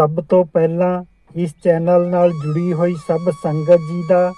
ਸਭ ਤੋਂ ਪਹਿਲਾਂ ਇਸ ਚੈਨਲ ਨਾਲ ਜੁੜੀ ਹੋਈ ਸਭ ਸੰਗਤ ਜੀ ਦਾ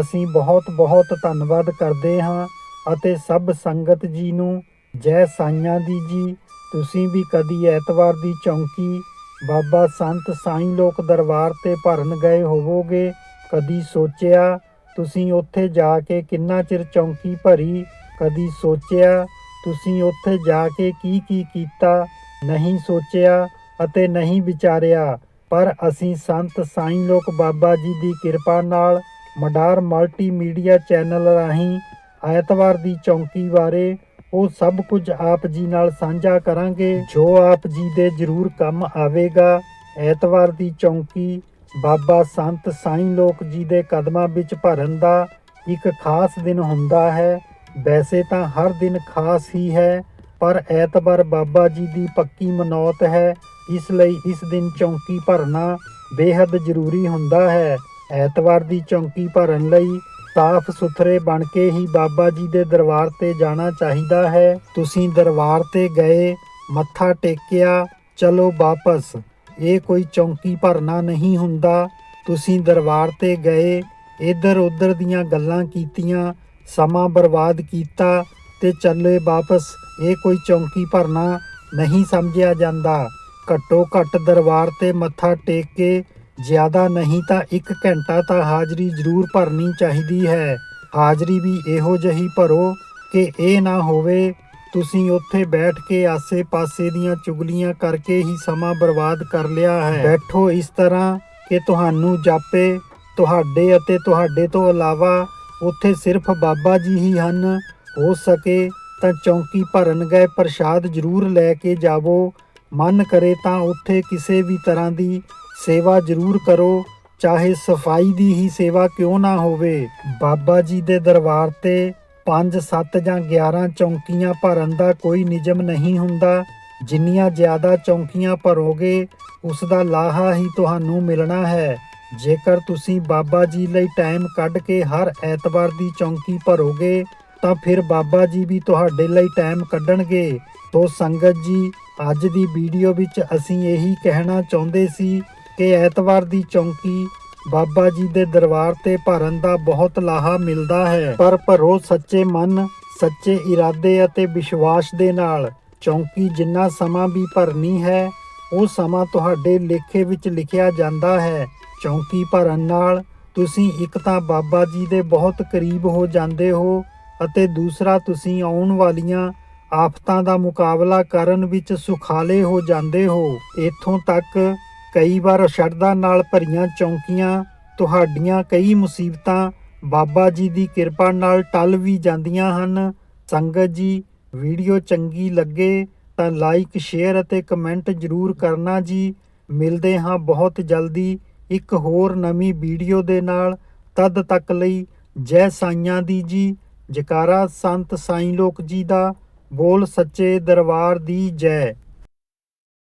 ਅਸੀਂ ਬਹੁਤ-ਬਹੁਤ ਧੰਨਵਾਦ ਕਰਦੇ ਹਾਂ ਅਤੇ ਸਭ ਸੰਗਤ ਜੀ ਨੂੰ ਜੈ ਸਾਈਆਂ ਦੀ ਜੀ। ਤੁਸੀਂ ਵੀ ਕਦੀ ਐਤਵਾਰ ਦੀ ਚੌਂਕੀ ਬਾਬਾ ਸੰਤ ਸਾਈਂ ਲੋਕ ਦਰਬਾਰ ਤੇ ਭਰਨ ਗਏ ਹੋਵੋਗੇ, ਕਦੀ ਸੋਚਿਆ? ਤੁਸੀਂ ਉੱਥੇ ਜਾ ਕੇ ਕਿੰਨਾ ਚਿਰ ਚੌਂਕੀ ਭਰੀ? ਕਦੀ ਸੋਚਿਆ? ਤੁਸੀਂ ਉੱਥੇ ਜਾ ਕੇ ਕੀ ਕੀ ਕੀਤਾ? ਨਹੀਂ ਸੋਚਿਆ? ਅਤੇ ਨਹੀਂ ਵਿਚਾਰਿਆ। ਪਰ ਅਸੀਂ ਸੰਤ ਸਾਈਂ ਲੋਕ ਬਾਬਾ ਜੀ ਦੀ ਕਿਰਪਾ ਨਾਲ ਮਡਾਰ ਮਲਟੀਮੀਡੀਆ ਚੈਨਲ ਰਾਹੀਂ ਐਤਵਾਰ ਦੀ ਚੌਂਕੀ ਬਾਰੇ ਉਹ ਸਭ ਕੁਝ ਆਪ ਜੀ ਨਾਲ ਸਾਂਝਾ ਕਰਾਂਗੇ। ਜੋ ਆਪ ਜੀ ਦੇ ਜ਼ਰੂਰ ਕੰਮ ਆਵੇਗਾ, ਐਤਵਾਰ ਦੀ ਚੌਂਕੀ ਬਾਬਾ ਸੰਤ ਸਾਈਂ ਲੋਕ ਜੀ ਦੇ ਕਦਮਾਂ ਵਿੱਚ ਭਰਨ ਦਾ ਇੱਕ ਖਾਸ ਦਿਨ ਹੁੰਦਾ ਹੈ। ਵੈਸੇ ਤਾਂ ਹਰ ਦਿਨ ਖਾਸ ਹੀ ਹੈ, ਪਰ ਐਤਵਾਰ ਬਾਬਾ ਜੀ ਦੀ ਪੱਕੀ ਮਨੌਤ ਹੈ ਇਸ ਲਈ ਇਸ ਦਿਨ ਚੌਂਕੀ ਭਰਨਾ ਬੇहद ਜ਼ਰੂਰੀ ਹੁੰਦਾ ਹੈ। ਐਤਵਾਰ ਦੀ ਚੌਂਕੀ ਭਰਨ ਲਈ ਸਾਫ਼ ਸੁਥਰੇ ਬਣ ਕੇ ਹੀ ਬਾਬਾ ਜੀ ਦੇ ਦਰਬਾਰ ਤੇ ਜਾਣਾ ਚਾਹੀਦਾ ਹੈ। ਤੁਸੀਂ ਦਰਬਾਰ ਤੇ ਗਏ, ਮੱਥਾ ਟੇਕਿਆ, ਚਲੋ ਵਾਪਸ। ਇਹ ਕੋਈ ਚੌਂਕੀ ਭਰਨਾ ਨਹੀਂ ਹੁੰਦਾ। ਤੁਸੀਂ ਦਰਬਾਰ ਤੇ ਗਏ ਇੱਧਰ ਉੱਧਰ ਦੀਆਂ ਗੱਲਾਂ ਕੀਤੀਆਂ, ਸਮਾਂ ਬਰਬਾਦ ਕੀਤਾ ਤੇ ਚੱਲੇ ਵਾਪਸ। ਇਹ ਕੋਈ ਚੌਂਕੀ ਭਰਨਾ ਨਹੀਂ ਸਮਝਿਆ ਜਾਂਦਾ। ਘੱਟੋ ਘੱਟ ਦਰਬਾਰ ਤੇ ਮੱਥਾ ਟੇਕ ਕੇ ਜ਼ਿਆਦਾ ਨਹੀਂ ਤਾਂ 1 ਘੰਟਾ ਤਾਂ ਹਾਜ਼ਰੀ ਜ਼ਰੂਰ ਭਰਨੀ ਚਾਹੀਦੀ ਹੈ। ਹਾਜ਼ਰੀ ਵੀ ਇਹੋ ਜਿਹੀ ਭਰੋ ਕਿ ਇਹ ਨਾ ਹੋਵੇ, ਤੁਸੀਂ ਉੱਥੇ ਬੈਠ ਕੇ ਆਸੇ-ਪਾਸੇ ਦੀਆਂ ਚੁਗਲੀਆਂ ਕਰਕੇ ਹੀ ਸਮਾਂ ਬਰਬਾਦ ਕਰ ਲਿਆ ਹੈ। ਬੈਠੋ ਇਸ ਤਰ੍ਹਾਂ ਕਿ ਤੁਹਾਨੂੰ ਜਾਪੇ, ਤੁਹਾਡੇ ਅਤੇ ਤੁਹਾਡੇ ਤੋਂ ਇਲਾਵਾ ਉੱਥੇ ਸਿਰਫ ਬਾਬਾ ਜੀ ਹੀ ਹਨ। ਹੋ ਸਕੇ ਤਾਂ ਚੌਂਕੀ ਭਰਨ ਗਏ ਪ੍ਰਸ਼ਾਦ ਜ਼ਰੂਰ ਲੈ ਕੇ ਜਾਵੋ। ਮਨ ਕਰੇ ਤਾਂ ਉੱਥੇ ਕਿਸੇ ਵੀ ਤਰ੍ਹਾਂ ਦੀ ਸੇਵਾ ਜ਼ਰੂਰ ਕਰੋ, ਚਾਹੇ ਸਫ਼ਾਈ ਦੀ ਹੀ ਸੇਵਾ ਕਿਉਂ ਨਾ ਹੋਵੇ। ਬਾਬਾ ਜੀ ਦੇ ਦਰਬਾਰ ਤੇ 5 7 ਜਾਂ 11 ਚੌਂਕੀਆਂ ਭਰਨ ਦਾ ਕੋਈ ਨਿਯਮ ਨਹੀਂ ਹੁੰਦਾ। ਜਿੰਨੀਆਂ ਜ਼ਿਆਦਾ ਚੌਂਕੀਆਂ ਭਰੋਗੇ, ਉਸ ਦਾ ਲਾਹਾ ਹੀ ਤੁਹਾਨੂੰ ਮਿਲਣਾ ਹੈ। ਜੇਕਰ ਤੁਸੀਂ ਬਾਬਾ ਜੀ ਲਈ ਟਾਈਮ ਕੱਢ ਕੇ ਹਰ ਐਤਵਾਰ ਦੀ ਚੌਂਕੀ ਭਰੋਗੇ ਤਾਂ ਫਿਰ ਬਾਬਾ ਜੀ ਵੀ ਤੁਹਾਡੇ ਲਈ ਟਾਈਮ ਕੱਢਣਗੇ। ਤੋ ਸੰਗਤ ਜੀ, ਅੱਜ ਦੀ ਵੀਡੀਓ ਵਿੱਚ ਅਸੀਂ ਇਹੀ ਕਹਿਣਾ ਚਾਹੁੰਦੇ ਸੀ ਕਿ ਐਤਵਾਰ ਦੀ ਚੌਂਕੀ ਬਾਬਾ ਜੀ ਦੇ ਦਰਬਾਰ ਤੇ ਭਰਨ ਦਾ ਬਹੁਤ ਲਾਹਾ ਮਿਲਦਾ ਹੈ। ਪਰ ਭਰੋ ਸੱਚੇ ਮਨ, ਸੱਚੇ ਇਰਾਦੇ ਅਤੇ ਵਿਸ਼ਵਾਸ ਦੇ ਨਾਲ ਚੌਂਕੀ ਜਿੰਨਾ ਸਮਾਂ ਵੀ ਭਰਨੀ ਹੈ, ਉਹ ਸਮਾਂ ਤੁਹਾਡੇ ਲੇਖੇ ਵਿੱਚ ਲਿਖਿਆ ਜਾਂਦਾ ਹੈ। ਚੌਂਕੀ ਭਰਨ ਨਾਲ ਤੁਸੀਂ ਇੱਕ ਤਾਂ ਬਾਬਾ ਜੀ ਦੇ ਬਹੁਤ ਕਰੀਬ ਹੋ ਜਾਂਦੇ ਹੋ ਅਤੇ ਦੂਸਰਾ, ਤੁਸੀਂ ਆਉਣ ਵਾਲੀਆਂ ਆਫਤਾਂ ਦਾ ਮੁਕਾਬਲਾ ਕਰਨ ਵਿੱਚ ਸੁਖਾਲੇ ਹੋ ਜਾਂਦੇ ਹੋ। ਇੱਥੋਂ ਤੱਕ ਕਈ ਵਾਰ ਸ਼ਰਧਾ ਨਾਲ ਭਰੀਆਂ ਚੌਂਕੀਆਂ, ਤੁਹਾਡੀਆਂ ਕਈ ਮੁਸੀਬਤਾਂ ਬਾਬਾ ਜੀ ਦੀ ਕਿਰਪਾ ਨਾਲ ਟਲ ਵੀ ਜਾਂਦੀਆਂ ਹਨ। ਸੰਗਤ ਜੀ, ਵੀਡੀਓ ਚੰਗੀ ਲੱਗੇ ਤਾਂ ਲਾਈਕ, ਸ਼ੇਅਰ ਅਤੇ ਕਮੈਂਟ ਜ਼ਰੂਰ ਕਰਨਾ ਜੀ। ਮਿਲਦੇ ਹਾਂ ਬਹੁਤ ਜਲਦੀ ਇੱਕ ਹੋਰ ਨਵੀਂ ਵੀਡੀਓ ਦੇ ਨਾਲ। ਤਦ ਤੱਕ ਲਈ ਜੈ ਸਾਈਆਂ ਦੀ ਜੀ। ਜੈਕਾਰਾ ਸੰਤ ਸਾਈਂ ਲੋਕ ਜੀ ਦਾ ਬੋਲ ਸੱਚੇ ਦਰਬਾਰ ਦੀ ਜੈ।